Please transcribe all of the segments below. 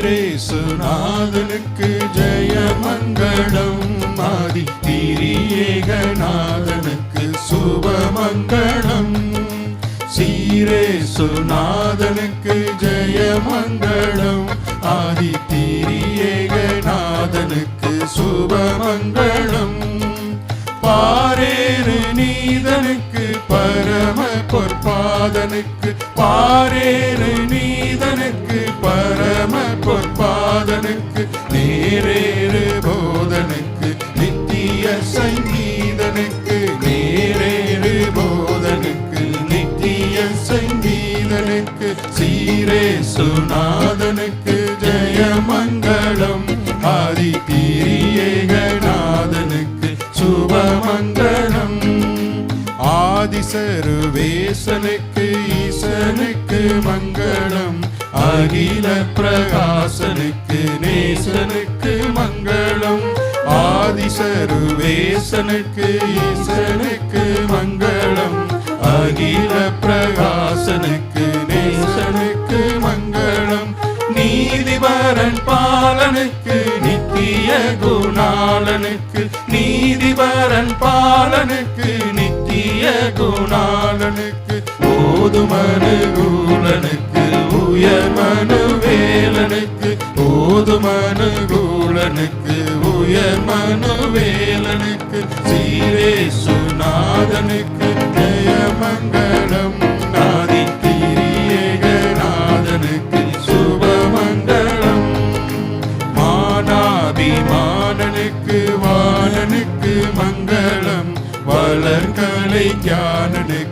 சீரேசுநாதனுக்கு ஜெயமங்களம் ஆதி திரியேகநாதனுக்கு சுபமங்களம் சீரேசுநாதனுக்கு ஜெயமங்களம் ஆதி திரியேகநாதனுக்கு சுபமங்களம் பாரேறு நீதனுக்கு பரம பொற்பாதனுக்கு பாரேறு நேரேறு போதனுக்கு நித்திய சங்கீதனுக்கு நேரேறு போதனுக்கு நித்திய சங்கீதனுக்கு சீரே சுநாதனுக்கு ஜெயமங்கலம் ஆதி திரியேகநாதனுக்கு சுபமங்களம் ஆதிசருவேசனுக்கு ஈசனுக்கு மங்களம் அகில பிரகாசனுக்கு நேசனுக்கு மங்களம். ஆதிசருவேசனுக்கு ஈசனுக்கு மங்களம். அகில பிரகாசனுக்கு நேசனுக்கு மங்களம். நீதிபரன் பாலனுக்கு நித்திய குணாலனுக்கு நீதிபரன் பாலனுக்கு நித்திய குணாலனுக்கு போதுமனு மனு கூலனுக்கு உயர் மனு வேலனுக்கு சீரே சுநாதனுக்கு ஜெயமங்கலம் நாதி திரியேகநாதனுக்கு சுபமங்கலம் மானாபிமானனுக்கு வாணனுக்கு மங்களம் வளர்கலை ஞானனுக்கு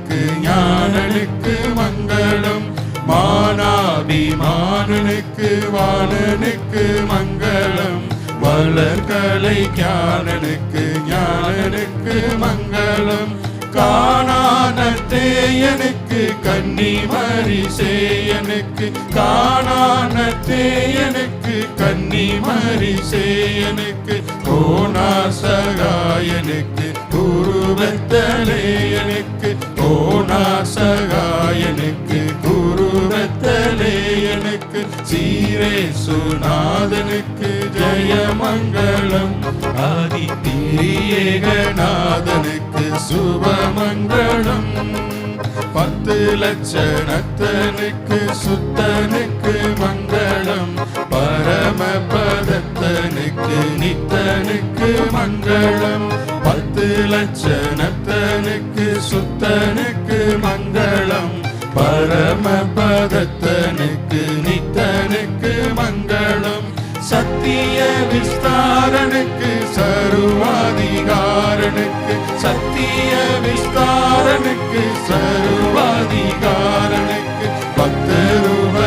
மானாபிமானனுக்கு வாணனுக்கு மங்களம். வளர்கலை ஞானனுக்கு ஞானனுக்கு மங்களம். காணான தேயனுக்கு கன்னிமரி சேயனுக்கு. காணான தேயனுக்கு கன்னிமரி சேயனுக்கு. கோணா சகாயனுக்கு குருவத்தலேயனுக்கு கோணா சகாயனுக்கு சீரே சுநாதனுக்கு ஜெயமங்களம் ஆதி திரியேகநாதனுக்கு சுபமங்கலம். பத்து லட்சணத்தனுக்கு சுத்தனுக்கு மங்களம். பரமபதத்தனுக்கு நித்தனுக்கு மங்களம். பத்து லட்சணத்தனுக்கு சுத்தனுக்கு மங்களம். பரமபதத்தனுக்கு நித்தனுக்கு நித்தனுக்கு மங்களம் சத்திய விஸ்தாரனுக்கு சருவாதிகாரனுக்கு சத்திய விஸ்தாரனுக்கு சருவாதிகாரனுக்கு பக்தருபகாரனுக்கு.